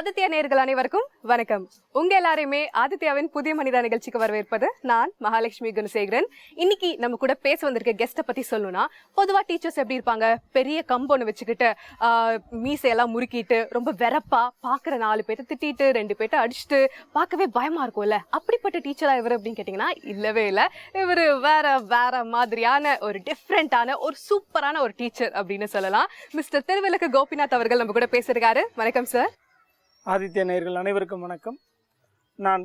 ஆதித்யா நேர்கள் அனைவருக்கும் வணக்கம். உங்க எல்லாரையுமே ஆதித்யாவின் புதிய மனிதா நிகழ்ச்சிக்கு வரவேற்பது நான் மகாலட்சுமி குணசேகரன். இன்னைக்கு நம்ம கூட பேச வந்திருக்க கெஸ்ட்டை பத்தி சொல்லணும்னா பொதுவா டீச்சர்ஸ் எப்படி இருப்பாங்க? பெரிய கம்பொன்னு வச்சுக்கிட்டு மீசையெல்லாம் முறுக்கிட்டு ரொம்ப வெறப்பா பாக்குற நாலு பேர்த்த திட்டிட்டு ரெண்டு பேர்த்த அடிச்சுட்டு பார்க்கவே பயமா இருக்கும்ல? அப்படிப்பட்ட டீச்சரா இவர் அப்படின்னு கேட்டீங்கன்னா இல்லவே இல்லை. இவர் வேற வேற மாதிரியான ஒரு டிஃப்ரெண்டான ஒரு சூப்பரான ஒரு டீச்சர் அப்படின்னு சொல்லலாம். மிஸ்டர் திருவிளக்கு கோபிநாத் அவர்கள் நம்ம கூட பேசிருக்காரு வணக்கம் சார் ஆதித்ய நேயர்கள் அனைவருக்கும் வணக்கம். நான்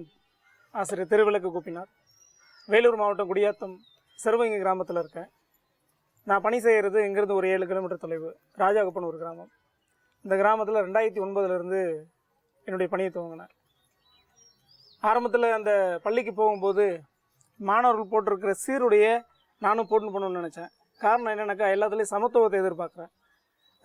ஆசிரியர் திருவிளக்கு கூப்பினார் வேலூர் மாவட்டம் குடியாத்தம் சிறுவங்கி கிராமத்தில் இருக்கேன். நான் பணி செய்கிறது இங்கேருந்து ஒரு ஏழு கிலோமீட்டர் தொலைவு. ராஜாகப்பன் ஒரு கிராமம். இந்த கிராமத்தில் ரெண்டாயிரத்தி ஒன்பதுலேருந்து என்னுடைய பணியை துவங்கினேன். ஆரம்பத்தில் அந்த பள்ளிக்கு போகும்போது மாணவர்கள் போட்டிருக்கிற சீருடைய நானும் போட்டு பண்ணணும்னு நினச்சேன். காரணம் என்னென்னாக்கா எல்லாத்துலேயும் சமத்துவத்தை எதிர்பார்க்குறேன்.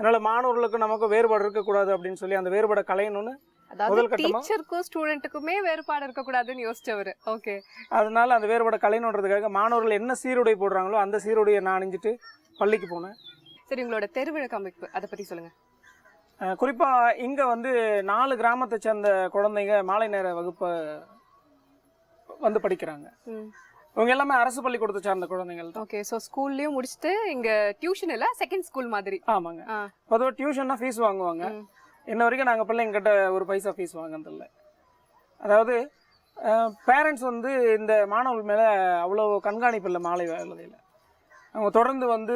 அதனால் மாணவர்களுக்கு நமக்கு வேறுபாடு இருக்கக்கூடாது அப்படின்னு சொல்லி அந்த வேறுபாடை களையணும்னு அதாவது முதல் கட்டமா- டீச்சருக்கும் ஸ்டூடெண்ட்டுக்குமே வேறுபாடு இருக்கக்கூடாதுன்னு யோசிச்சவர் ஓகே அதனால அந்த வேறுபாட கலையணுன்றதுக்காக மாணவர்கள் என்ன சீருடை போடுறாங்களோ அந்த சீருடையை நான் அணிஞ்சிட்டு பள்ளிக்கு போனேன். சரி உங்களோட தெருவிழக்க அமைப்பு அதை பத்தி சொல்லுங்க. அஹ் குறிப்பா இங்க வந்து நாலு கிராமத்தை சேர்ந்த குழந்தைங்க மாலை நேர வகுப்பை வந்து படிக்கிறாங்க. இவங்க எல்லாமே அரசு பள்ளிக்கூடத்தை சார்ந்த குழந்தைகள் ஓகே சோ ஸ்கூல்லயும் முடிச்சுட்டு இங்க டியூஷன் இல்ல செகண்ட் ஸ்கூல் மாதிரி. ஆமாங்க. பொதுவாக டியூஷன்னா ஃபீஸ் வாங்குவாங்க. இன்ன வரைக்கும் நாங்கள் பிள்ளைங்கிட்ட ஒரு பைசா ஃபீஸ் வாங்கினதில்ல. அதாவது பேரண்ட்ஸ் வந்து இந்த மாணவர்கள் மேலே அவ்வளோ கண்காணிப்பு இல்லை மாலை வேலையில் அவங்க தொடர்ந்து வந்து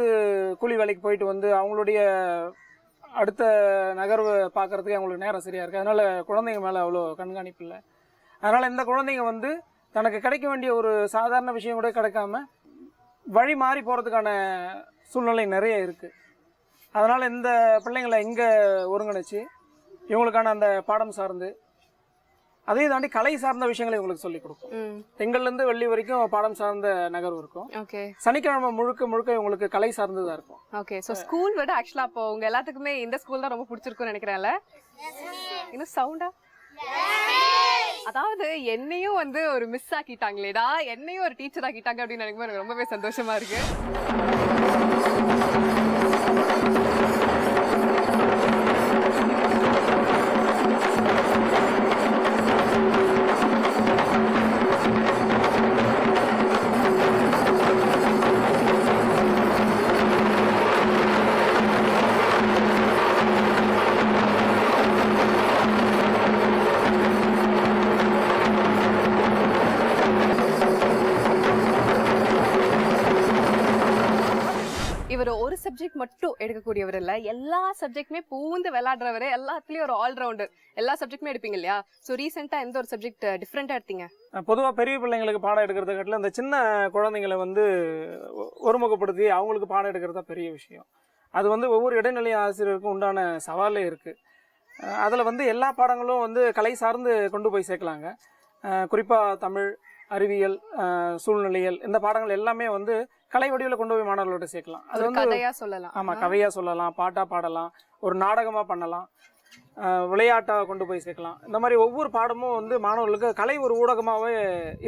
கூலி வேலைக்கு போயிட்டு வந்து அவங்களுடைய அடுத்த நகர்வு பார்க்கறதுக்கு அவங்களுக்கு நேரம் சரியாக இருக்குது அதனால் குழந்தைங்க மேலே அவ்வளோ கண்காணிப்பு இல்லை. அதனால் இந்த குழந்தைங்க வந்து தனக்கு கிடைக்க வேண்டிய ஒரு சாதாரண விஷயம் கூட கிடைக்காம வழி மாறி போகிறதுக்கான சூழ்நிலை நிறைய இருக்குது அதனால் இந்த பிள்ளைங்களை இங்கே ஒருங்கிணைச்சு இவங்களுக்கான அந்த பாடம் சார்ந்து அதையும் தாண்டி கலை சார்ந்த விஷயங்களை இவங்களுக்கு சொல்லிக் கொடுக்கும் ம். திங்கள்லேருந்து வெள்ளி வரைக்கும் பாடம் சார்ந்த நகர்வு இருக்கும். ஓகே. சனிக்கிழமை முழுக்க முழுக்க இவங்களுக்கு கலை சார்ந்ததாக இருக்கும். ஓகே சோ ஸ்கூல் விட ஆக்சுவலா அப்போ உங்க எல்லாத்துக்குமே இந்த ஸ்கூல் தான் ரொம்ப பிடிச்சிருக்கும்னு நினைக்கிறேன்ல? இன்னும் சவுண்டா அதாவது என்னையும் வந்து ஒரு மிஸ் ஆக்கிட்டாங்களேடா என்னையும் ஒரு டீச்சர் ஆக்கிட்டாங்க அப்படின்னு நினைக்கும்போது எனக்கு ரொம்பவே சந்தோஷமா இருக்கு. சப்ஜெக்ட் மட்டும் எடுக்கக்கூடியவர் இல்லை எல்லா சப்ஜெக்ட்டுமே பூந்து விளையாடுறவர் எல்லாத்துலேயும் ஒரு ஆல்ரவுண்டர் எல்லா சப்ஜெக்ட்டுமே எடுப்பீங்க இல்லையா? ஸோ ரீசெண்டாக எந்த ஒரு சப்ஜெக்ட் டிஃப்ரெண்ட்டாக எடுத்தீங்க? பொதுவாக பெரிய பிள்ளைங்களுக்கு பாடம் எடுக்கிறத காட்டிலும் இந்த சின்ன குழந்தைங்களை வந்து ஒருமுகப்படுத்தி அவங்களுக்கு பாடம் எடுக்கிறது தான் பெரிய விஷயம். அது வந்து ஒவ்வொரு இடைநிலை ஆசிரியருக்கும் உண்டான சவாலே இருக்குது அதில் வந்து எல்லா பாடங்களும் வந்து கலை சார்ந்து கொண்டு போய் சேர்க்கலாங்க. குறிப்பாக தமிழ் அறிவியல் அஹ், சூழ்நிலையல் இந்த பாடங்கள் எல்லாமே வந்து கலை வடிவில் கொண்டு போய் மாணவர்களோட சேர்க்கலாம். அது வந்து கதையா சொல்லலாம். ஆமாம் கதையாக சொல்லலாம் பாட்டாக பாடலாம் ஒரு நாடகமாக பண்ணலாம். விளையாட்டாக கொண்டு போய் சேர்க்கலாம். இந்த மாதிரி ஒவ்வொரு பாடமும் வந்து மாணவர்களுக்கு கலை ஒரு ஊடகமாகவே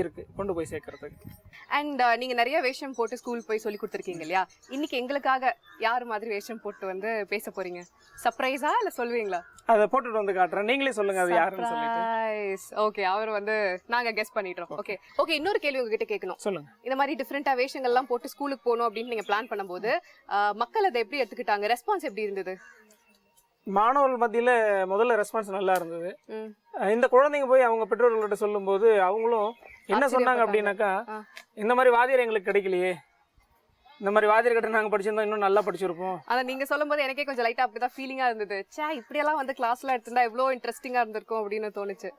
இருக்குது கொண்டு போய் சேர்க்கறதுக்கு. அண்ட் நீங்க நிறைய வேஷம் போட்டு ஸ்கூல் போய் சொல்லி கொடுத்துருக்கீங்க இல்லையா? இன்னைக்கு எங்களுக்காக யார் மாதிரி வேஷம் போட்டு வந்து பேச போறீங்க? சர்ப்ரைஸா இல்ல சொல்லுவீங்களா? அதை போட்டுட்டு வந்து காட்டுறேன். நீங்களே சொல்லுங்க அது யாருன்னு சொல்லிட்டு. ஓகே அவர் வந்து நாங்க கெஸ் பண்ணிட்டோம் ஓகே ஓகே இன்னொரு கேள்வி உங்ககிட்ட கேட்கணும். சொல்லுங்க. இந்த மாதிரி டிஃப்ரெண்டா வேஷங்கள்லாம் போட்டு ஸ்கூலுக்கு போகணும் அப்படின்னு நீங்க பிளான் பண்ணும்போது மக்கள் அதை எப்படி எடுத்துக்கிட்டாங்க? ரெஸ்பான்ஸ் எப்படி இருந்தது? மாணவர்கள் மத்தியில் முதல்ல ரெஸ்பான்ஸ் நல்லா இருந்தது. இந்த குழந்தைங்க போய் அவங்க பெற்றோர்கள்ட்ட சொல்லும்போது அவங்களும் என்ன சொன்னாங்க அப்படின்னாக்கா. இந்த மாதிரி வாத்தியார் எங்களுக்கு கிடைக்கலையே. இந்த மாதிரி வாத்தியார் கிட்ட நாங்கள் படிச்சிருந்தோம் இன்னும் நல்லா படிச்சிருப்போம். ஆனா நீங்க சொல்லும்போது எனக்கே கொஞ்சம் லைட்டா அப்படிதான் ஃபீலிங்கா இருந்தது. சே இப்படியெல்லாம் வந்து கிளாஸ்ல எடுத்திருந்தா எவ்வளோ இன்ட்ரெஸ்டிங்கா இருந்திருக்கும் அப்படின்னு தோணுச்சு.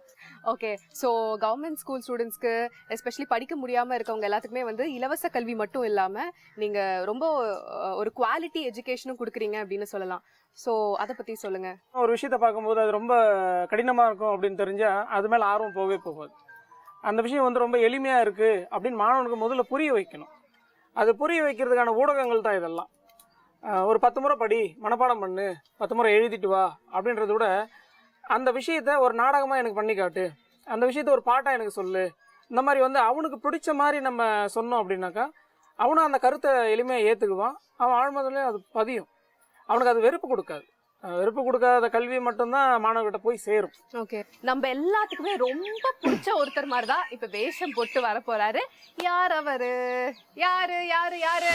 ஓகே ஸோ கவர்மெண்ட் ஸ்கூல் ஸ்டூடெண்ட்ஸ்க்கு எஸ்பெஷலி படிக்க முடியாம இருக்கவங்க எல்லாத்துக்குமே வந்து இலவச கல்வி மட்டும் இல்லாம நீங்க ரொம்ப ஒரு குவாலிட்டி எஜுகேஷனும் கொடுக்குறீங்க அப்படின்னு சொல்லலாம். ஸோ அதை பற்றி சொல்லுங்கள் ஒரு விஷயத்தை பார்க்கும்போது அது ரொம்ப கடினமாக இருக்கும் அப்படின்னு தெரிஞ்சால் அது மேலே ஆர்வம் போகவே போகாது. அந்த விஷயம் வந்து ரொம்ப எளிமையாக இருக்குது அப்படின்னு மாணவனுக்கு முதல்ல புரிய வைக்கணும். அது புரிய வைக்கிறதுக்கான ஊடகங்கள் தான் இதெல்லாம். ஒரு பத்து முறை படி மனப்பாடம் பண்ணு பத்து முறை எழுதிட்டு வா அப்படின்றத விட அந்த விஷயத்த ஒரு நாடகமாக எனக்கு பண்ணி காட்டு அந்த விஷயத்த ஒரு பாட்டாக எனக்கு சொல்லு இந்த மாதிரி வந்து அவனுக்கு பிடிச்ச மாதிரி நம்ம சொன்னோம் அப்படின்னாக்கா அவனும் அந்த கருத்தை எளிமையாக ஏற்றுக்குவான் அவன் ஆழ்மதிலே அது பதியும். அவனுக்கு அது வெறுப்பு கொடுக்காது. வெறுப்பு கொடுக்காத கல்வி மட்டும்தான் மாணவர்கிட்ட போய் சேரும். ஓகே. நம்ம எல்லாத்துக்குமே ரொம்ப பிடிச்ச ஒருத்தர் மாதிரி தான் இப்ப வேஷம் போட்டு வர போறாரு யார் அவரு? யாரு? யாரு? யாரு?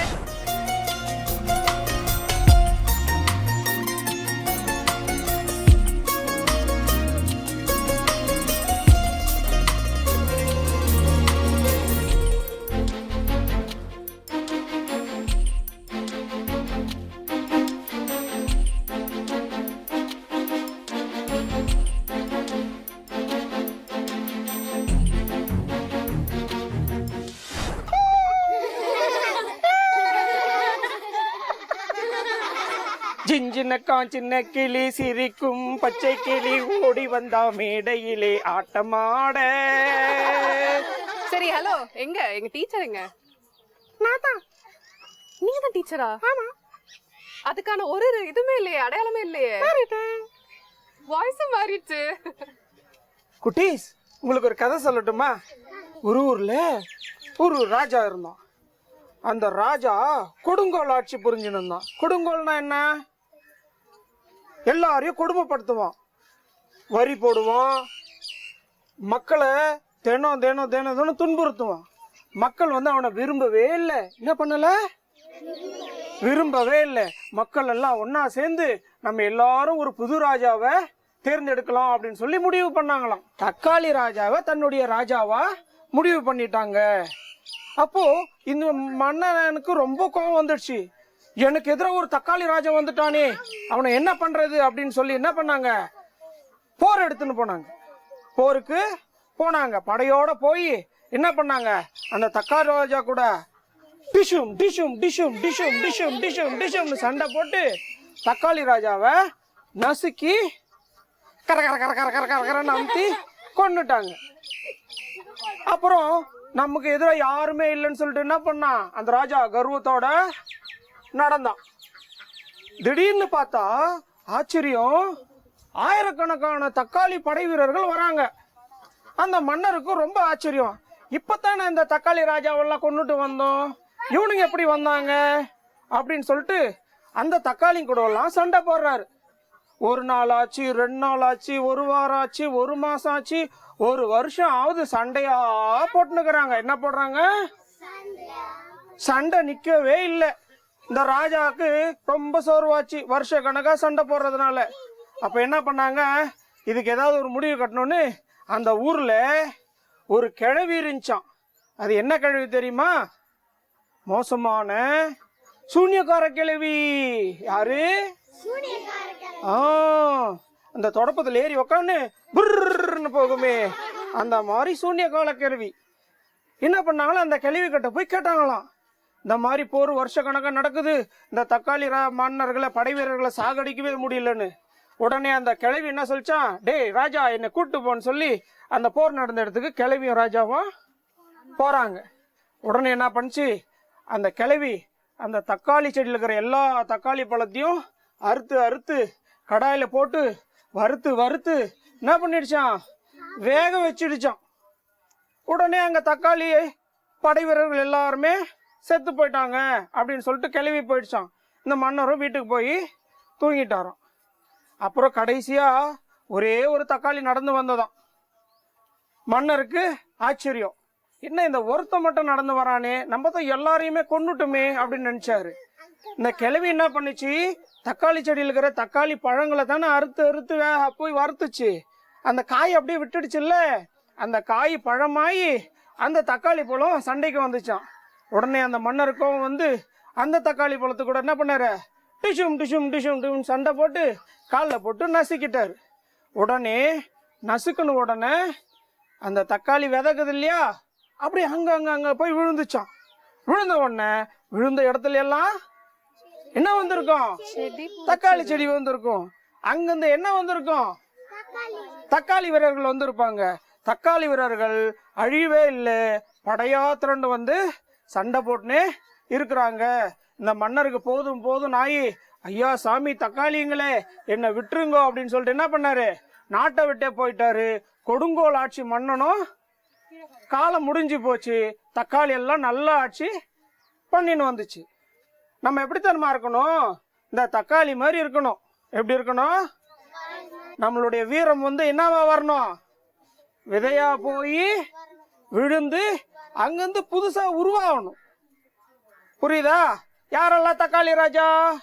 சின்ன கிளி சிரிக்கும் பச்சை கிளி ஓடி வந்தா மேடையிலே ஆட்டமாட. சரி ஹலோ எங்க? எங்க டீச்சர் எங்க? நீங்க தான் டீச்சரா ஆமா. அதுக்கான ஒரு இதுமே இல்லையே அடையாளமே இல்லையே. வாய்ஸும் மாறிடுச்சு. குட்டீஸ் உங்களுக்கு ஒரு கதை சொல்லட்டுமா? ஒரு ஊர்ல ஒரு ராஜா இருந்தான். அந்த ராஜா கொடுங்கோல் ஆட்சி புரிஞ்சுன்னு இருந்தான். கொடுங்கோல்னா என்ன? எல்லாரையும் கொடுமைப்படுத்துவான். வரி போடுவான். மக்களை தினம் தினம் தினம் தினம் துன்புறுத்துவான். மக்கள் வந்து அவனை விரும்பவே இல்லை. என்ன பண்ணல? விரும்பவே இல்லை. மக்கள் எல்லாம் ஒன்னா சேர்ந்து நம்ம எல்லாரும் ஒரு புது ராஜாவை தேர்ந்தெடுக்கலாம் அப்படின்னு சொல்லி முடிவு பண்ணாங்களாம். தக்காளி ராஜாவை தன்னுடைய ராஜாவா முடிவு பண்ணிட்டாங்க. அப்போ இந்த மன்னனுக்கு ரொம்ப கோபம் வந்துடுச்சு. எனக்கு எதிராக ஒரு தக்காளி ராஜா வந்துட்டானே. அவனை என்ன பண்றது அப்படின்னு சொல்லி என்ன பண்ணாங்க? போர் எடுத்துன்னு போனாங்க. போருக்கு போனாங்க. படையோட போய் என்ன பண்ணாங்க? அந்த தக்காளி ராஜா கூட டிஷும் டிஷும் டிஷும் டிஷும் டிஷும் டிஷும் டிஷும்னு சண்டை போட்டு தக்காளி ராஜாவை நசுக்கி கர கர கர கர கர கர கரன்னு அமுத்தி கொண்டுட்டாங்க அப்புறம் நமக்கு எதிராக யாருமே இல்லைன்னு சொல்லிட்டு என்ன பண்ணான் அந்த ராஜா கர்வத்தோட நடந்தான். திடீர்னு பார்த்தா ஆச்சரியம் ஆயிரக்கணக்கான தக்காளி படை வீரர்கள் வராங்க. அந்த மன்னருக்கு ரொம்ப ஆச்சரியம். இப்பத்தானே இந்த தக்காளி ராஜாவெல்லாம் கொண்டுட்டு வந்தோம்? இவனுங்க எப்படி வந்தாங்க? அப்படின்னு சொல்லிட்டு அந்த தக்காளி கூடலாம் சண்டை போடுறாரு. ஒரு நாள் ஆச்சு ரெண்டு நாள் ஆச்சு ஒரு வாரம் ஆச்சு ஒரு மாசம் ஆச்சு ஒரு வருஷம் ஆகுது சண்டையா போட்டுனுக்குறாங்க என்ன போடுறாங்க? சண்டை நிக்கவே இல்லை. இந்த ராஜாவுக்கு ரொம்ப சோர்வாச்சு. வருஷ கணக்காக சண்டை போடுறதுனால. அப்போ என்ன பண்ணாங்க? இதுக்கு ஏதாவது ஒரு முடிவு கட்டணும்னு அந்த ஊரில் ஒரு கிழவி இருந்துச்சான் அது என்ன கிழவி தெரியுமா? மோசமான சூன்யக்கார கிழவி. யாரு? ஆ அந்த தொடப்பத்தில் ஏறி உக்காந்து புர்ன்னு போகுமே. அந்த மாதிரி சூன்யக்கால கிழவி. என்ன பண்ணாங்களோ? அந்த கிழவி கிட்ட போய் கேட்டாங்களாம். இந்த மாதிரி போர் வருஷ கணக்காக நடக்குது. இந்த தக்காளி ரா- மன்னர்களை படை வீரர்களை சாகடிக்கவே முடியலன்னு. உடனே அந்த கிழவி என்ன சொல்லிச்சான் டேய் ராஜா என்னை கூப்பிட்டு போன்னு சொல்லி அந்த போர் நடந்த இடத்துக்கு கிழவியும் ராஜாவும் போகிறாங்க உடனே என்ன பண்ணுச்சு? அந்த கிழவி அந்த தக்காளி செடியில் இருக்கிற எல்லா தக்காளி பழத்தையும் அறுத்து அறுத்து கடாயில் போட்டு வறுத்து வறுத்து என்ன பண்ணிடுச்சான் வேக வச்சிடுச்சான் உடனே அங்கே தக்காளி படை வீரர்கள் எல்லாருமே செத்து போயிட்டாங்க அப்படின்னு சொல்லிட்டு கிளவி போயிடுச்சான் இந்த மன்னரும் வீட்டுக்கு போய் தூங்கிட்டாராம். அப்புறம் கடைசியா ஒரே ஒரு தக்காளி நடந்து வந்ததாம். மன்னருக்கு ஆச்சரியம். என்ன இந்த ஒருத்தன் மட்டும் நடந்து வரானே நம்ம தான் எல்லாரையுமே கொண்டுட்டுமே அப்படின்னு நினைச்சாரு. இந்த கிழவி என்ன பண்ணுச்சு? தக்காளி செடியில் இருக்கிற தக்காளி பழங்களை தானே அறுத்து அறுத்து வேக போய் வறுத்துச்சு. அந்த காய் அப்படியே விட்டுடுச்சுல்ல? அந்த காய் பழமாயி அந்த தக்காளி பழம் சண்டைக்கு வந்துச்சான் உடனே அந்த மன்னருக்கும் வந்து அந்த தக்காளி பழத்து கூட என்ன பண்ணாரு? டிஷும் டிஷும் டிஷும் டிஷும் சண்டை போட்டு காலில் போட்டு நசுக்கிட்டாரு. உடனே நசுக்குன உடனே அந்த தக்காளி விதக்குது இல்லையா? அப்படி அங்க அங்க அங்க போய் விழுந்துச்சான் விழுந்த உடனே விழுந்த இடத்துல எல்லாம் என்ன வந்திருக்கும்? தக்காளி செடி வந்திருக்கும். அங்கிருந்து என்ன வந்திருக்கும்? தக்காளி வீரர்கள் வந்திருப்பாங்க. தக்காளி வீரர்கள் அழிவே இல்லை. படையா திரண்டு வந்து சண்டை போட்டுனே இருக்கிறாங்க. இந்த மன்னருக்கு போதும் போதும் நாயி. ஐயா சாமி தக்காளிங்களே என்னை விட்டுருங்கோ அப்படின்னு சொல்லிட்டு என்ன பண்ணாரு? நாட்டை விட்டே போயிட்டாரு. கொடுங்கோல் ஆட்சி மன்னனும் காலம் முடிஞ்சு போச்சு. தக்காளி எல்லாம் நல்லா ஆட்சி பண்ணின்னு வந்துச்சு. நம்ம எப்படித்தனமா இருக்கணும்? இந்த தக்காளி மாதிரி இருக்கணும். எப்படி இருக்கணும்? நம்மளுடைய வீரம் வந்து என்னவா வரணும்? விதையா போய் விழுந்து அங்கிருந்து புதுசா உருவாகணும். புரியுதா? யாரெல்லாம் தக்காளி ராஜா?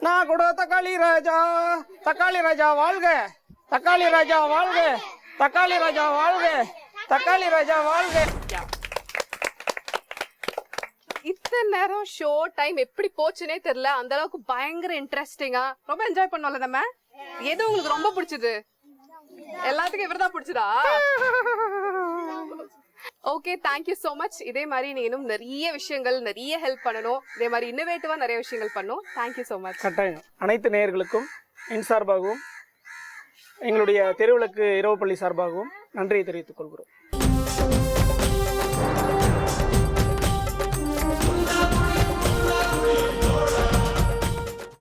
நான் கூட தக்காளி ராஜா. தக்காளி ராஜா வாழ்க. தக்காளி ராஜா வாழ்க. தக்காளி ராஜா வாழ்க. தக்காளி ராஜா வாழ்க. இத்தனை நேரம் ஷோ டைம் எப்படி போச்சுனே தெரியல. அந்த அளவுக்கு பயங்கர இன்ட்ரெஸ்டிங்கா ரொம்ப என்ஜாய் பண்ணோம்ல நம்ம? எது உங்களுக்கு ரொம்ப பிடிச்சது? எல்லாத்துக்கும் இவர்தான் பிடிச்சதா? ஓகே தேங்க்யூ ஸோ மச் இதே மாதிரி நீ இன்னும் நிறைய விஷயங்கள் நிறைய ஹெல்ப் பண்ணணும். இதே மாதிரி இன்னோவேட்டிவா நிறைய விஷயங்கள் பண்ணும் தேங்க்யூ ஸோ மச் கட்டாயம். அனைத்து நேயர்களுக்கும் என் சார்பாகவும் எங்களுடைய தெருவிளக்கு இரவு பள்ளி சார்பாகவும் நன்றியை தெரிவித்துக் கொள்கிறோம்.